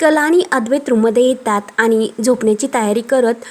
कला आणि अद्वैत रूममध्ये येतात आणि झोपण्याची तयारी करत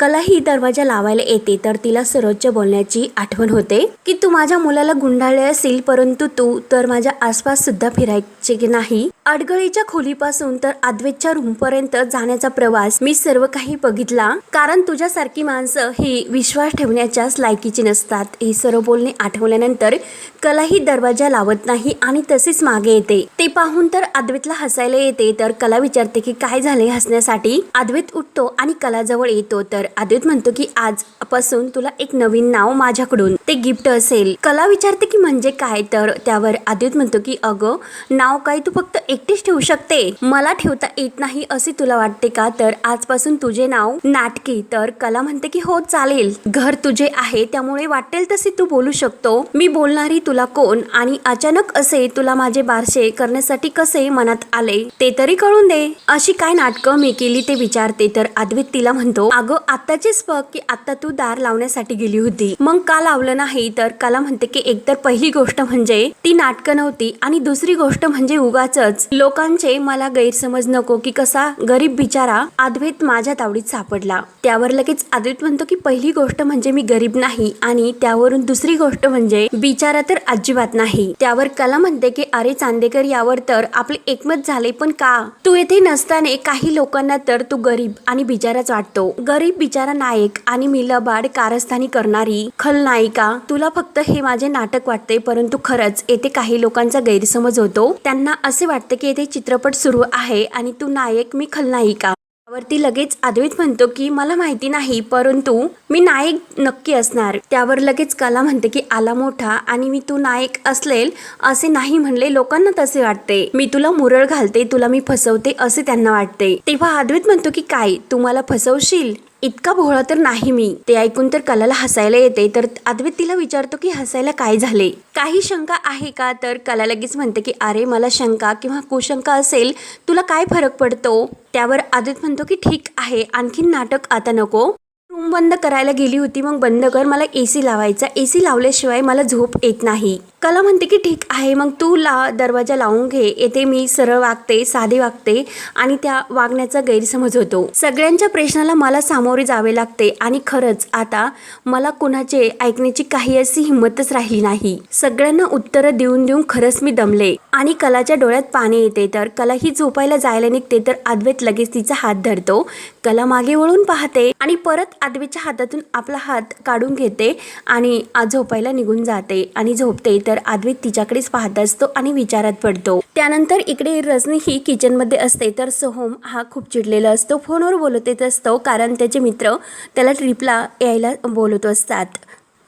कला ही दरवाजा लावायला येते. तर तिला सरोजच्या बोलण्याची आठवण होते. की तू माझ्या मुलाला गुंडाळले असेल परंतु तू तर माझ्या आसपास सुद्धा फिरायचे की नाही. अडगळीच्या खोलीपासून तर अद्वैतच्या रूमपर्यंत जाण्याचा प्रवास मी सर्व काही बघितला. कारण तुझ्यासारखी माणसं ही विश्वास ठेवण्याच्याच लायकीची नसतात. हे सर्व बोलणे आठवल्यानंतर कलाही दरवाजा लावत नाही आणि तसेच मागे येते. ते पाहून तर अद्वैतला हसायला येते. तर कला विचारते की काय झाले हसण्यासाठी? अद्वैत उठतो आणि कलाजवळ येतो. तर अद्वैत म्हणतो की आजपासून तुला एक नवीन नाव माझ्याकडून. ते गिफ्ट असेल. कला विचारते की म्हणजे काय? तर त्यावर अद्वैत म्हणतो की अगं नाव काय तू फक्त एकटीच ठेवू शकते. मला ठेवता येत नाही असे तुला वाटते का? तर आजपासून तुझे नाव नाटकी. तर कला म्हणते की हो चालेल. घर तुझे आहे त्यामुळे वाटेल तसे तू बोलू शकतो. मी बोलणारी तुला कोण? आणि अचानक असे तुला माझे बारशे करण्यासाठी कसे मनात आले? ते तरी कळून दे. अशी काय नाटकं मी केली ते विचारते. तर अद्वैत तिला म्हणतो अगं आत्ताचीच बघ की आता तू दार लावण्यासाठी गेली होती. मग का लावलं नाही? तर कला म्हणते की एकतर पहिली गोष्ट म्हणजे ती नाटकं नव्हती आणि दुसरी गोष्ट म्हणजे उगाच लोकांचे मला गैरसमज नको की कसा गरीब बिचारा अद्वैत माझ्या तावडीत सापडला. त्यावर लगेच अद्वैत म्हणतो की पहिली गोष्ट म्हणजे मी गरीब नाही आणि त्यावरून दुसरी गोष्ट म्हणजे बिचारा तर अजिबात नाही. त्यावर कला म्हणते की अरे चांदेकर यावर तर आपले एकमत झाले पण का? तू येथे नसताना काही लोकांना तर तू गरीब आणि बिचाराच वाटतो. गरीब बिचारा नायक आणि मी लबाड कारस्थानी करणारी खलनायिका तुला फक्त हे माझे नाटक वाटते परंतु खरंच येथे काही लोकांचा गैरसमज होतो. त्यांना असे वाटते की येथे चित्रपट सुरू आहे आणि तू नायक मी खलनायिका. त्यावरती लगेच आदवित म्हणतो की मला माहिती नाही परंतु मी नायक नक्की असणार. त्यावर लगेच कला म्हणते की आला मोठा आणि मी तू नायक असलेल असे नाही म्हणले लोकांना तसे वाटते. मी तुला मुरळ घालते तुला मी फसवते असे त्यांना वाटते. तेव्हा आदवित म्हणतो की काय तू मला फसवशील? इतका भोळा तर नाही मी. ते ऐकून तर कलाला हसायला येते तर अद्वैत तिला विचारतो की हसायला काय झाले? काही शंका आहे का? तर कला लगेच म्हणते की अरे मला शंका किंवा कुशंका असेल तुला काय फरक पडतो? त्यावर अद्वैत म्हणतो की ठीक आहे आणखीन नाटक आता नको. रूम बंद करायला गेली होती मग बंद कर. मला ए सी लावायचा. ए सी लावल्याशिवाय मला झोप येत नाही. कला म्हणते की ठीक आहे मग तू ला दरवाजा लावून घे. येथे मी सरळ वागते साधे वागते आणि त्या वागण्याचा गैरसमज होतो. सगळ्यांच्या प्रश्नाला मला सामोरे जावे लागते आणि खरंच आता मला कुणाचे ऐकण्याची काही अशी हिंमतच राहिली नाही. सगळ्यांना उत्तरं देऊन देऊन खरंच मी दमले. आणि कलाच्या डोळ्यात पाणी येते. तर कला ही झोपायला जायला निघते तर अद्वैत लगेच तिचा हात धरतो. कला मागे वळून पाहते आणि परत आदवीच्या हातातून आपला हात काढून घेते आणि झोपायला निघून जाते. आणि झोपते तर आदवी तिच्याकडेच पाहत असतो आणि विचारात पडतो. त्यानंतर इकडे रजनी ही किचनमध्ये असते. तर सोहम हा खूप चिडलेला असतो. फोनवर बोलत येत असतो कारण त्याचे मित्र त्याला ट्रिपला यायला बोलत असतात.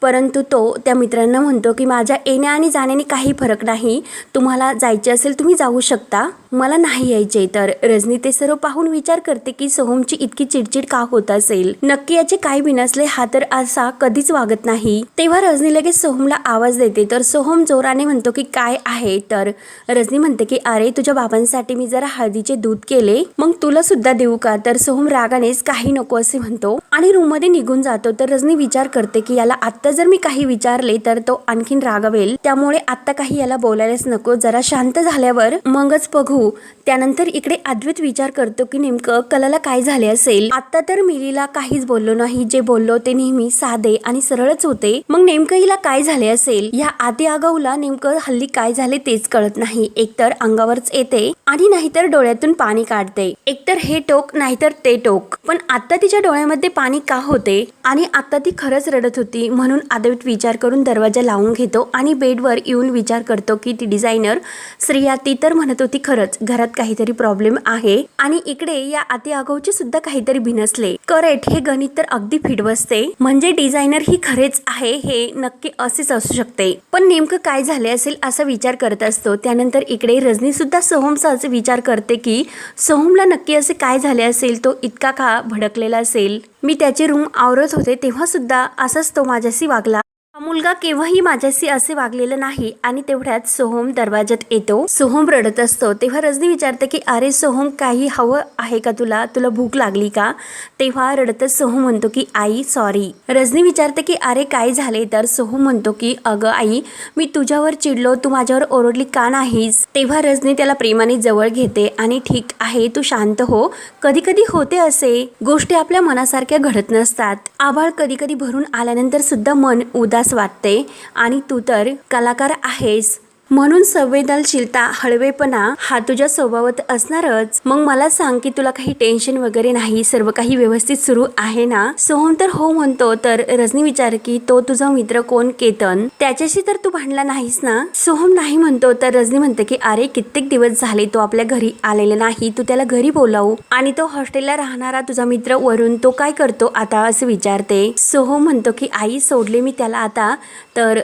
परंतु तो त्या मित्रांना म्हणतो की माझ्या येण्या आणि जाण्याने काही फरक नाही. तुम्हाला जायचे असेल तुम्ही जाऊ शकता. मला नाही यायचे तर रजनी ते सर्व पाहून विचार करते की सोहमची इतकी चिडचिड का होत असेल? नक्की याचे काय विनसले हा तर असा कधीच वागत नाही. तेव्हा रजनी लगेच सोहमला आवाज देते तर सोहम जोराने म्हणतो की काय आहे? तर रजनी म्हणते की अरे तुझ्या बाबांसाठी मी जरा हळदीचे दूध केले मग तुला सुद्धा देऊ का? तर सोहम रागानेच काही नको असे म्हणतो. आणि रूममध्ये निघून जातो तर रजनी विचार करते की याला आत्ता जर मी काही विचारले तर तो आणखीन रागावेल. त्यामुळे आता काही याला बोलायलाच नको. जरा शांत झाल्यावर मगच बघू. त्यानंतर इकडे अद्वैत विचार करतो की नेमकं कलाला काय झाले असेल? आता तर मिलीला काहीच बोललो नाही. जे बोललो ते नेहमी साधे आणि सरळच होते. मग नेमकं हिला काय झाले असेल? या आधी आगाऊला नेमकं हल्ली काय झाले तेच कळत नाही. एकतर अंगावरच येते आणि नाहीतर डोळ्यातून पाणी काढते. एकतर हे टोक नाहीतर ते टोक. पण आता तिच्या डोळ्यामध्ये पाणी का होते? आणि आता ती खरंच रडत होती म्हणून अद्वैत विचार करून दरवाजा लावून घेतो आणि बेडवर येऊन विचार करतो की ती डिझायनर श्रेया ती तर म्हणत होती खरंच. घरात काहीतरी प्रॉब्लेम आहे. आणि इकडे या आती आगाऊचे सुद्धा काहीतरी भिनसले. करेक्ट हे गणित तर अगदी फिट बसते म्हणजे डिझायनर ही खरेच आहे हे नक्की असेच असू शकते. पण नेमकं काय झाले असेल असा विचार करत असतो. त्यानंतर इकडे रजनी सुद्धा सोहमचाच विचार करते की सोहमला नक्की असे काय झाले असेल? तो इतका का भडकलेला असेल? मी त्याचे रूम आवरत होते तेव्हा सुद्धा असाच तो माझ्याशी वागला. मुलगा केव्हाही माझ्याशी असे वागलेलं नाही आणि तेवढ्यात सोहम दरवाजात येतो. सोहम रडत असतो. तेव्हा रजनी विचारते की अरे सोहम काही हवं आहे का तुला? तुला भूक लागली का? तेव्हा रडतच सोहम म्हणतो की आई सॉरी रजनी विचारते की अरे काय झाले तर सोहम म्हणतो की अगं आई मी तुझ्यावर चिडलो. तू माझ्यावर ओरडली का नाहीस? तेव्हा रजनी त्याला प्रेमाने जवळ घेते आणि ठीक आहे तू शांत हो. कधी कधी होते असे. गोष्टी आपल्या मनासारख्या घडत नसतात. आभाळ कधी कधी भरून आल्यानंतर सुद्धा मन उदास वाटते. आणि तू तर कलाकार आहेस. म्हणून संवेदनशीलता हळवेपणा हा तुझ्या स्वभावात असणारच. मग मला सांग की तुला काही टेन्शन वगैरे नाही? सर्व काही व्यवस्थित सुरू आहे ना? सोहम तर हो म्हणतो तर रजनी विचार की तो तुझा मित्र कोण? केतन. त्याच्याशी तर तू भांडला नाहीस ना? सोहम नाही म्हणतो तर रजनी म्हणते की अरे कित्येक दिवस झाले तो आपल्या घरी आलेला नाही. तू त्याला घरी बोलावू. आणि तो हॉस्टेलला राहणारा तुझा मित्र वरून तो काय करतो? आता असं विचारते. सोहम म्हणतो की आई सोडले मी त्याला आता. तर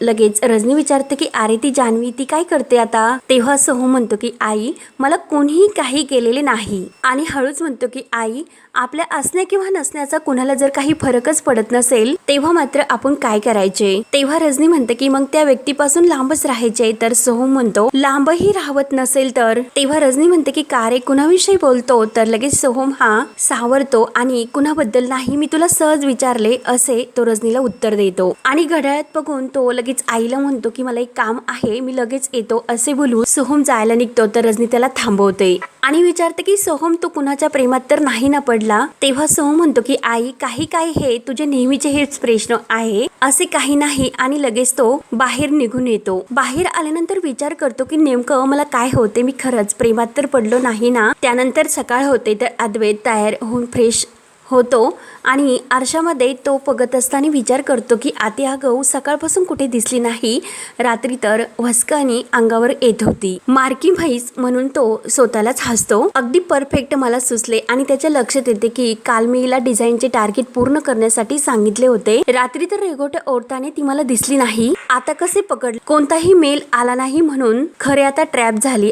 लगेच रजनी विचारते की अरे ती जा जान्हवी ती काय करते आता? तेव्हा सोहम म्हणतो की आई मला कोणीही काही केलेले नाही. आणि हळूच म्हणतो की आई आपल्या असण्या किंवा नसण्याचा कुणाला जर काही फरकच पडत नसेल तेव्हा मात्र आपण काय करायचे? तेव्हा रजनी म्हणते की मग त्या व्यक्तीपासून लांबच राहायचे. तर सोहम म्हणतो लांबही राहत नसेल तर? तेव्हा रजनी म्हणते की का रे कुणाविषयी बोलतो? तर लगेच सोहम हा सावरतो आणि कुणाबद्दल नाही मी तुला सहज विचारले असे तो रजनीला उत्तर देतो. आणि घड्याळात बघून तो लगेच आईला म्हणतो की मला एक काम आहे मी लगेच येतो असे बोलून सोहम जायला निघतो. तर रजनी त्याला थांबवते. आणि विचारते की सोहम तू कुणाच्या प्रेमात तर नाही ना पडला? तेव्हा सोहम म्हणतो की आई काही काही हे तुझे नेहमीचे हेच प्रश्न आहे. असे काही नाही आणि लगेच तो बाहेर निघून येतो. बाहेर आल्यानंतर विचार करतो की नेमकं मला काय होते? मी खरंच प्रेमात तर पडलो नाही ना? त्यानंतर सकाळ होते तर अद्वैत तयार होऊन फ्रेश होतो. आणि आरशामध्ये तो बघत असताना विचार करतो की आती हा गहू सकाळपासून कुठे दिसली नाही? रात्री तर वस्कानी अंगावर येत होती. मार्की म्हैस म्हणून तो स्वतःलाच हसतो. अगदी परफेक्ट मला सुचले आणि त्याच्या लक्षात येते की काल मी हिला डिझाईनचे टार्गेट पूर्ण करण्यासाठी सांगितले होते. रात्री तर रेगोटे ओढताना ती मला दिसली नाही. आता कसे पकडले? कोणताही मेल आला नाही म्हणून खरे आता ट्रॅप झाली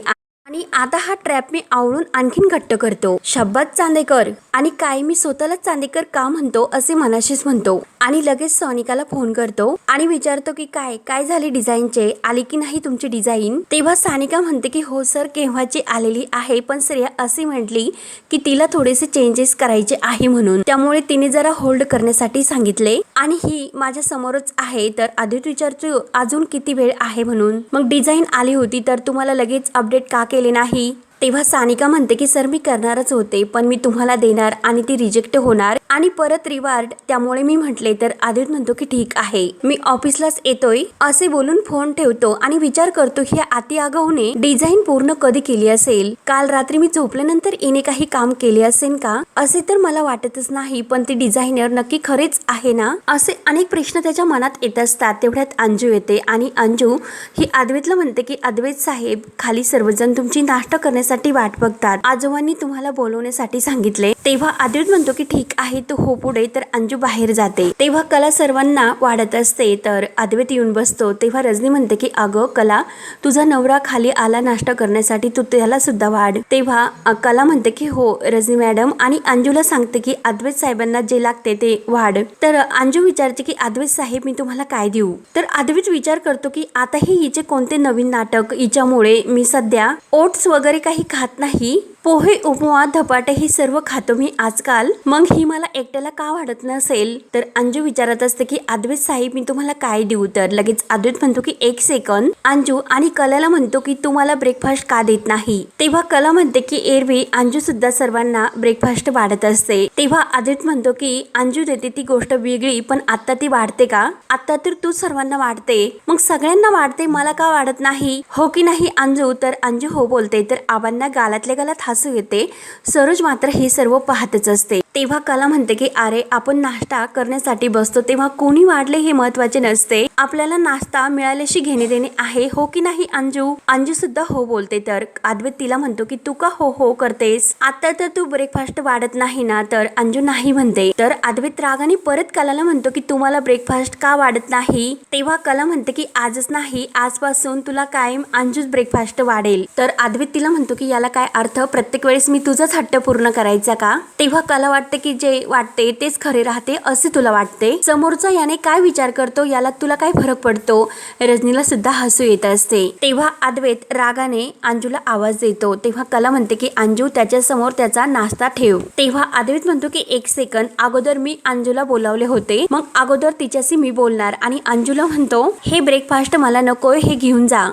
आणि आता हा ट्रॅप मी आवळून आणखीन घट्ट करतो. शब्बात चांदेकर. आणि काय मी स्वतःलाच चांदेकर का म्हणतो असे मनाशीच म्हणतो. आणि लगेच सोनिकाला फोन करतो. आणि विचारतो की काय काय झाले डिझाईनचे? आली की नाही तुमची डिझाईन? तेव्हा सानिका म्हणते की हो सर केव्हाची आलेली आहे. पण श्रेया असे म्हटली की तिला थोडेसे चेंजेस करायचे आहे म्हणून. त्यामुळे तिने जरा होल्ड करण्यासाठी सांगितले. आणि ही माझ्या समोरच आहे. तर आदित विचारतो अजून किती वेळ आहे म्हणून? मग डिझाईन आली होती तर तुम्हाला लगेच अपडेट का केले नाही. तेव्हा सानिका म्हणते की सर मी करणारच होते पण मी तुम्हाला देणार आणि ती रिजेक्ट होणार आणि परत रिवार्ड त्यामुळे मी म्हटले तर आदित म्हणतो की ठीक आहे. मी ऑफिसलाच येतोय असे बोलून फोन ठेवतो आणि विचार करतो की आती आगाऊने डिझाईन पूर्ण कधी केली असेल? काल रात्री मी झोपल्यानंतर इने काही काम केले असेल का? असे तर मला वाटतच नाही पण ती डिझायनर नक्की खरेच आहे ना? असे अनेक प्रश्न त्याच्या मनात येत असतात. तेवढ्यात अंजू येते आणि अंजू ही अद्वैतला म्हणते की अद्वैत साहेब खाली सर्वजण तुमची नाश्ता करण्यासाठी वाट बघतात. आजोबांनी तुम्हाला बोलवण्यासाठी सांगितले. तेव्हा अद्वैत म्हणतो की ठीक आहे तू हो पुढे तर अंजू बाहेर जाते. तेव्हा कला सर्वांना वाढत असते तर अद्वैत येऊन बसतो. तेव्हा रजनी म्हणते की अगं कला तुझा नवरा खाली आला नाश्ता करण्यासाठी तू त्याला सुद्धा वाढ. तेव्हा कला म्हणते की हो रजनी मॅडम. आणि अंजूला सांगते की अद्वैत साहेबांना जे लागते ते वाढ. तर अंजू विचारते की अद्वैत साहेब मी तुम्हाला काय देऊ? तर अद्वैत विचार करतो की आताही हिचे कोणते नवीन नाटक? हिच्यामुळे मी सध्या ओट्स वगैरे काही खात नाही. पोहे उपमा धपाटे हे सर्व खातो मी आजकाल. मग ही मला एकट्याला का वाटत नसेल? तर अंजू विचारत असते की अद्वैत साहेब मी तुम्हाला काय देऊ? तर लगेच अद्वैत म्हणतो की एक सेकंद अंजू आणि कलाला म्हणतो की तुम्हाला ब्रेकफास्ट का देत नाही? तेव्हा कला म्हणते की एरवी अंजू सुद्धा सर्वांना ब्रेकफास्ट वाढत असते. तेव्हा अद्वैत म्हणतो की अंजू देते ती गोष्ट वेगळी पण आता ती वाढते का? आता तर तू सर्वांना वाढते. मग सगळ्यांना वाढते मला का वाढत नाही? हो की नाही अंजू? तर अंजू हो बोलते. तर आबांना गालातल्या गालात हसू येते. सरोज मात्र हे सर्व पाहतच असते. तेव्हा कला म्हणते की अरे आपण नाश्ता करण्यासाठी बसतो तेव्हा कोणी वाढले हे महत्त्वाचे नसते. आपल्याला नाश्ता मिळाल्याशी घेणे देणे आहे हो की नाही अंजू? अंजू सुद्धा हो बोलते. तर अद्वैत तिला म्हणतो की तू का हो हो करतेस? आता तर तू ब्रेकफास्ट वाढत नाही ना? तर अंजू नाही म्हणते. तर अद्वैत रागाने परत कलाला म्हणतो की तुम्हाला ब्रेकफास्ट का वाढत नाही? तेव्हा कला म्हणते की आजच नाही आजपासून तुला कायम अंजूच ब्रेकफास्ट वाढेल. तर अद्वैत तिला म्हणतो की याला काय अर्थ? प्रत्येक वेळेस मी तुझाच हट्ट पूर्ण करायचा का? तेव्हा कला वाट वाटते की जे वाटते तेच खरे राहते असे तुला वाटते? समोरचा याने काय विचार करतो याला तुला काय फरक पडतो? रजनीला सुद्धा हसू येत असते. तेव्हा अद्वैत रागाने अंजूला आवाज देतो. तेव्हा कला म्हणते की अंजू त्याच्यासमोर त्याचा नाश्ता ठेव. तेव्हा अद्वैत म्हणतो की एक सेकंद अगोदर मी अंजूला बोलावले होते. मग अगोदर तिच्याशी मी बोलणार. आणि अंजूला म्हणतो हे ब्रेकफास्ट मला नकोय हे घेऊन जा.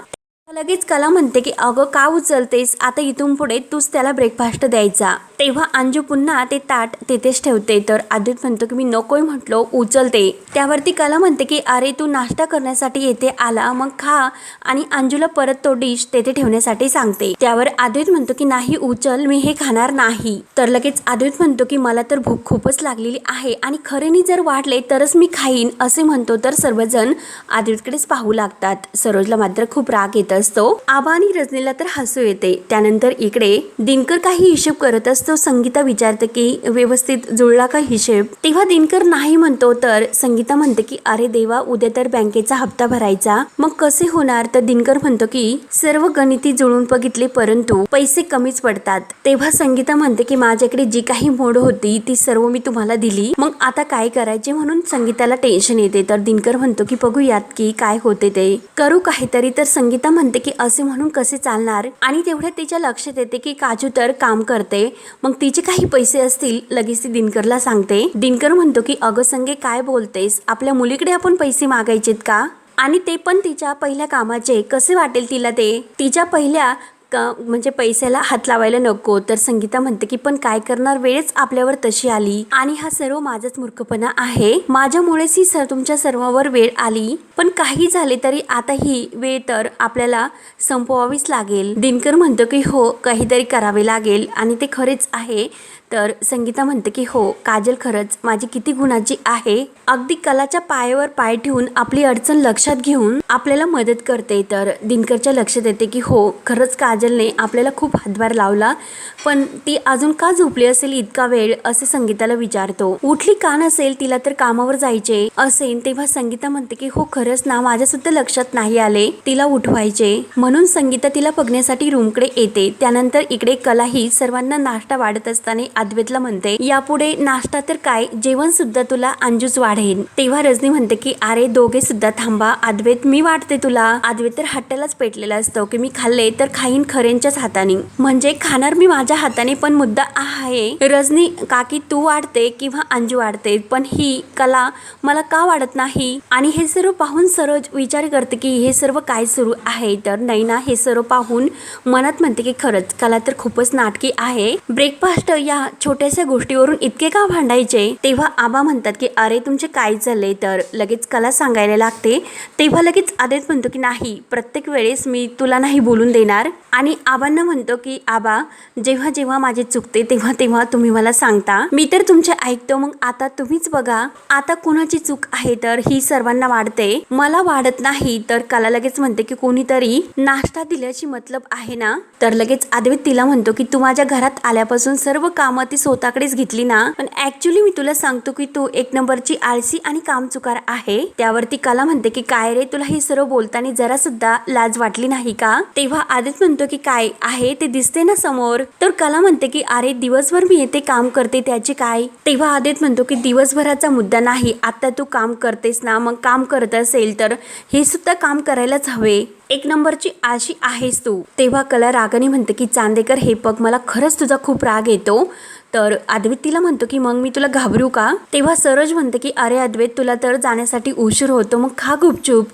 लगेच कला म्हणते की अगं का उचलतेस? आता इथून पुढे तूच त्याला ब्रेकफास्ट द्यायचा. तेव्हा अंजू पुन्हा ते ताट तेथेच ठेवते. तर आदित म्हणतो की मी नकोय म्हटलो उचलते. त्यावरती कला म्हणते की अरे तू नाश्ता करण्यासाठी येथे आला मग खा. आणि अंजूला परत तो डिश तेथे ठेवण्यासाठी सांगते. त्यावर आदित म्हणतो की नाही उचल मी हे खाणार नाही. तर लगेच आदित म्हणतो की मला तर भूक खूपच लागलेली आहे आणि खरेनी जर वाढले तरच मी खाईन असे म्हणतो. तर सर्वजण आदितकडेच पाहू लागतात. सरोजला मात्र खूप राग येतात असतो. आबा आणि रजनीला तर हसू येते. त्यानंतर इकडे दिनकर काही हिशेब करत असतो. संगीता विचारते की व्यवस्थित जुळला का हिशेब? तेव्हा दिनकर नाही म्हणतो तर संगीता म्हणते की अरे देवा उद्या तर बँकेचा हप्ता भरायचा. मग कसे होणार? तर दिनकर म्हणतो की सर्व गणिती जुळून बघितले परंतु पैसे कमीच पडतात. तेव्हा संगीता म्हणते की माझ्याकडे जी काही मोड होती ती सर्व मी तुम्हाला दिली. मग आता काय करायचे? म्हणून संगीताला टेन्शन येते. तर दिनकर म्हणतो की बघूयात की काय होते ते. करू काहीतरी तर संगीता म्हणते की असे म्हणून कसे चालणार? आणि तेवढ्यात तिच्या लक्षात येते की काजू तर काम करते. मग तिचे काही पैसे असतील लगेच ती दिनकरला सांगते. दिनकर म्हणतो की अगं संगे काय बोलतेस? आपल्या मुलीकडे आपण पैसे मागायचेत का? आणि ते पण तिच्या पहिल्या कामाचे. कसे वाटेल तिला ते? तिच्या पहिल्या क म्हणजे पैशाला हात लावायला नको. तर संगीता म्हणते की पण काय करणार? वेळच आपल्यावर तशी आली. आणि हा सर्व माझाच मूर्खपणा आहे. माझ्यामुळेच ही सर तुमच्या सर्वांवर वेळ आली. पण काही झाले तरी आता ही वेळ तर आपल्याला संपवावीच लागेल. दिनकर म्हणतो की हो काहीतरी करावे लागेल आणि ते खरेच आहे. तर संगीता म्हणते की हो काजल खरंच माझी किती गुणाची आहे. अगदी कलाच्या पायावर पाय ठेवून आपली अडचण लक्षात घेऊन आपल्याला मदत करते. तर दिनकरच्या लक्षात येते की हो खरंच काजलने आपल्याला खूप हातभार लावला. पण ती अजून का झोपली असेल इतका वेळ असे संगीताला विचारतो. उठली का नसेल तिला तर कामावर जायचे असेल तेव्हा संगीता म्हणते की हो खरंच ना माझ्या सुद्धा लक्षात नाही आले. तिला उठवायचे. म्हणून संगीता तिला बघण्यासाठी रूमकडे येते. त्यानंतर इकडे कला ही सर्वांना नाश्ता वाढत असताना अद्वैतला म्हणते यापुढे नाश्ता तर काय? जेवण सुद्धा तुला अंजूच वाढेल तेव्हा रजनी म्हणते की अरे दोघे सुद्धा थांबा. अद्वैत मी वाटते तुला. अद्वैत तर हट्टालाच पेटलेला असतो की मी खाल्ले तर खाईन खरेंच्याच हाताने. म्हणजे खाणार मी माझ्या हाताने पण मुद्दा आहे रजनी काकी तू वाढते किंवा अंजू वाढते पण ही कला मला का वाढत नाही? आणि हे सर्व पाहून सरोज विचार करते की हे सर्व काय सुरू आहे? तर नैना हे सर्व पाहून मनात म्हणते की खरंच कला तर खूपच नाटकी आहे. ब्रेकफास्ट या छोट्याशा गोष्टीवरून इतके का भांडायचे? तेव्हा आबा म्हणतात की अरे तुमचे काय चालले तर लगेच कला सांगायला लागते. तेव्हा लगेच आदेश म्हणतो की नाही प्रत्येक वेळेस मी तुला नाही बोलून देणार. आणि आबांना म्हणतो की आबा जेव्हा जेव्हा माझे चुकते तेव्हा तेव्हा तुम्ही मला सांगता. मी तर तुमचे ऐकतो मग आता तुम्हीच बघा. आता कुणाची चूक आहे? तर ही सर्वांना वाढते. मला वाढत नाही. तर कला लगेच म्हणते की कोणीतरी नाश्ता दिल्याची मतलब आहे ना? तर लगेच आदवित तिला म्हणतो की तू माझ्या घरात आल्यापासून सर्व कामं ती स्वतःकडेच घेतली ना? पण ऍक्च्युली मी तुला सांगतो की तू एक नंबरची आळशी आणि कामचुकार आहे. त्यावरती कला म्हणते की काय रे? तुला हे सर्व बोलताना जरा सुद्धा लाज वाटली नाही का? तेव्हा आदित म्हणतो की काय आहे? ते दिसते ना समोर? तर कला म्हणते की अरे दिवसभर मी येते काम करते त्याचे काय? तेव्हा आदित म्हणतो की दिवसभराचा मुद्दा नाही. आता तू काम करतेस ना मग काम करत असेल तर हे सुद्धा काम करायलाच हवे. एक नंबरची आशी आहेस तू. तेव्हा कला रागाने म्हणते की चांदेकर हे पग मला खरंच तुझा खूप राग येतो. तर अद्वैत तिला म्हणतो की मग मी तुला घाबरू का? तेव्हा सरोज म्हणते की अरे अद्वैत तुला तर जाण्यासाठी उशीर होतो मग खा गुपचूप.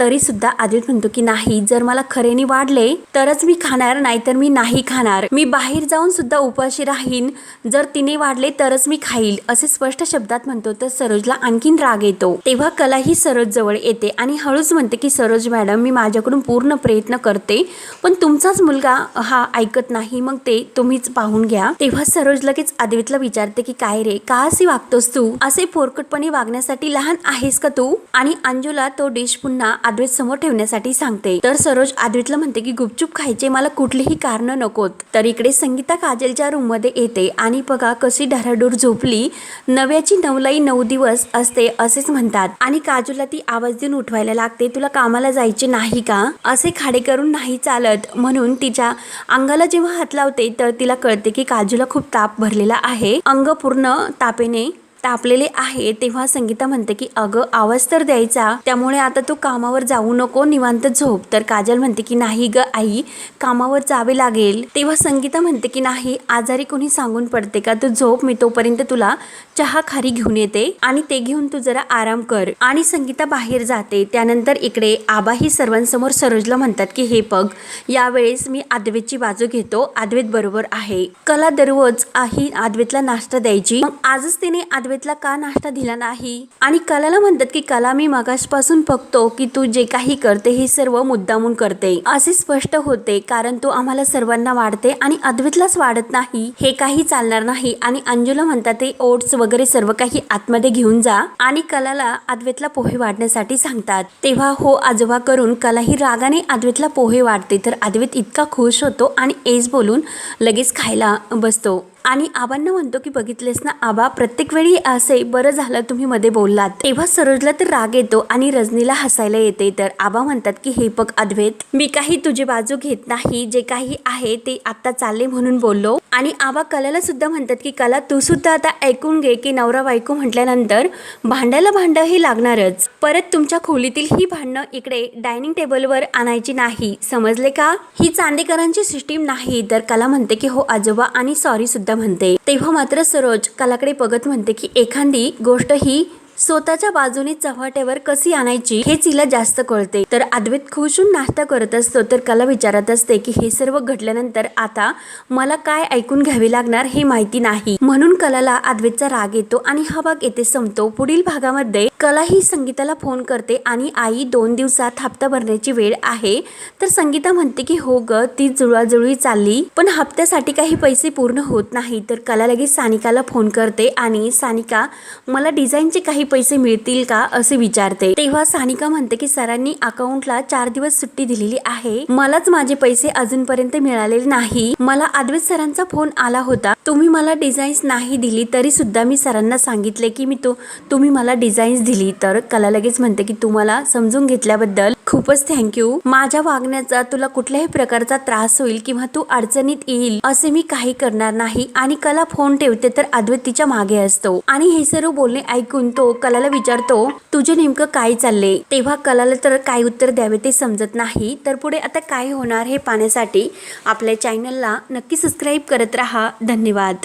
तरी सुद्धा अद्वैत म्हणतो की नाही जर मला खरेनी वाढले तरच मी खाणार नाहीतर मी नाही खाणार. मी बाहेर जाऊन सुद्धा उपाशी राहीन. जर तिने वाढले तरच मी खाईल. असे स्पष्ट शब्दात म्हणतो तर सरोजला आणखीन राग येतो. तेव्हा कला ही सरोज जवळ येते आणि हळूच म्हणते की सरोज मॅडम मी माझ्याकडून पूर्ण प्रयत्न करते पण तुमचाच मुलगा हा ऐकत नाही मग ते तुम्हीच पाहून घ्या. तेव्हा सरोज लगेच अद्वैतला विचारते की काय रे का असे वागतोस तू? असे फोरकटपणे वागण्यासाठी लहान आहेस का तू? आणि अंजूला तो डिश पुन्हा आद्वित समोर ठेवण्यासाठी सांगते. तर सरोज आद्वितला म्हणते की गुपचूप खायचे मला कुठलीही कारण नकोत. तर इकडे संगीता काजलच्या रूममध्ये येते आणि बघा कशी ढराडूर झोपली. नव्याची नवलाई नऊ दिवस असते असेच म्हणतात. आणि काजूला ती आवाज देऊन उठवायला लागते तुला कामाला जायचे नाही का? असे खाडे करून नाही चालत. म्हणून तिच्या अंगाला जेव्हा हात लावते तर तिला कळते की काजूला खूप ताप भर भरलेला आहे. अंग पूर्ण तापेने तापलेले आहे तेव्हा संगीता म्हणते की अगं आवाज तर द्यायचा त्यामुळे आता तू कामावर जाऊ नको निवांत झोप. तर काजल म्हणते की नाही ग आई कामावर जावे लागेल. तेव्हा संगीता म्हणते की नाही आजारी कोणी सांगून पडते का? तू झोप मी तोपर्यंत तुला चहा खारी घेऊन येते आणि ते घेऊन तू जरा आराम कर. आणि संगीता बाहेर जाते. त्यानंतर इकडे आबाही सर्वांसमोर सरोजला म्हणतात की हे पग यावेळेस मी आद्वेतची बाजू घेतो. आद्वेत बरोबर आहे. कला दररोज आही आद्वेतला नाश्ता द्यायची. मग आजच तिने आद्वेतला का नाश्ता दिला नाही? आणि कलाला म्हणतात की कला मी मगाशपासून बघतो की तू जे काही करते हे सर्व मुद्दामून करते. असे स्पष्ट होते कारण तू आम्हाला सर्वांना वाढते आणि अद्वैतलाच वाढत नाही. हे काही चालणार नाही. आणि अंजुला म्हणतात ते ओट्स वगैरे सर्व काही आतमध्ये घेऊन जा. आणि कलाला अद्वैतला पोहे वाढण्यासाठी सांगतात. तेव्हा हो आजोबा करून कला ही रागाने अद्वैतला पोहे वाढते. तर अद्वैत इतका खुश होतो आणि एज बोलून लगेच खायला बसतो. आणि आबांना म्हणतो की बघितलेस ना आबा प्रत्येक वेळी असे बरं झालं तुम्ही मध्ये बोललात. तेव्हा सरोजला तर राग येतो आणि रजनीला हसायला येते. तर आबा म्हणतात की हे बघ अद्वैत मी काही तुझी बाजू घेत नाही. जे काही आहे ते आता चालले म्हणून बोललो. आणि आबा कलाला सुद्धा म्हणतात की कला तू सुद्धा आता ऐकून घे की नवरा बायको म्हटल्यानंतर भांडायला भांड हे लागणारच. परत तुमच्या खोलीतील ही भांडणं इकडे डायनिंग टेबलवर आणायची नाही. समजले का? ही चांदेकरांची सिस्टीम नाही. तर कला म्हणते की हो आजोबा आणि सॉरी सुद्धा म्हणते. तेव्हा मात्र सरोज कलाकडे बघत म्हणते की एखादी गोष्ट ही स्वतःच्या बाजूने चव्हाट्यावर कशी आणायची हे तिला जास्त कळते. तर अद्वैत खुशून नाश्ता करत असतो तर कला विचारत असते की हे सर्व घडल्यानंतर आता मला काय ऐकून घ्यावे लागणार हे माहिती नाही म्हणून कलाला अद्वैतचा राग येतो आणि हा भाग येथे संपतो. पुढील भागामध्ये कला ही संगीताला फोन करते आणि आई दोन दिवसात हप्ता भरण्याची वेळ आहे. तर संगीता म्हणते की हो ग ती जुळवाजुळवी चालली. पण हप्त्यासाठी काही पैसे पूर्ण होत नाही तर कला लगेच सानिकाला फोन करते आणि सानिका मला डिझाईनचे काही पैसे मिळतील का असे विचारते. तेव्हा सानिका म्हणते की सरांनी अकाउंटला चार दिवस सुट्टी दिलेली आहे. मलाच माझे पैसे अजूनपर्यंत मिळालेले नाही. मला आदवेत सरांचा फोन आला होता. तुम्ही मला डिझाईन्स नाही दिली तरी सुद्धा मी सरांना सांगितले की मी तो तुम्ही मला डिझाईन्स दिली. तर कला लगेच म्हणते की तुम्हाला समजून घेतल्याबद्दल खूपच थँक्यू माझ्या वागण्याचा तुला कुठल्याही प्रकारचा त्रास होईल किंवा तू अडचणीत येईल असे मी काही करणार नाही आणि कला फोन ठेवते तर अद्वैत मागे असतो. आणि हे सर्व बोलणे ऐकून तो कलाला विचारतो तुझे नेमकं काय चालले? तेव्हा कलाला तर काय उत्तर द्यावे ते समजत नाही. तर पुढे आता काय होणार हे पाहण्यासाठी आपल्या चॅनलला नक्की सबस्क्राईब करत राहा. धन्यवाद.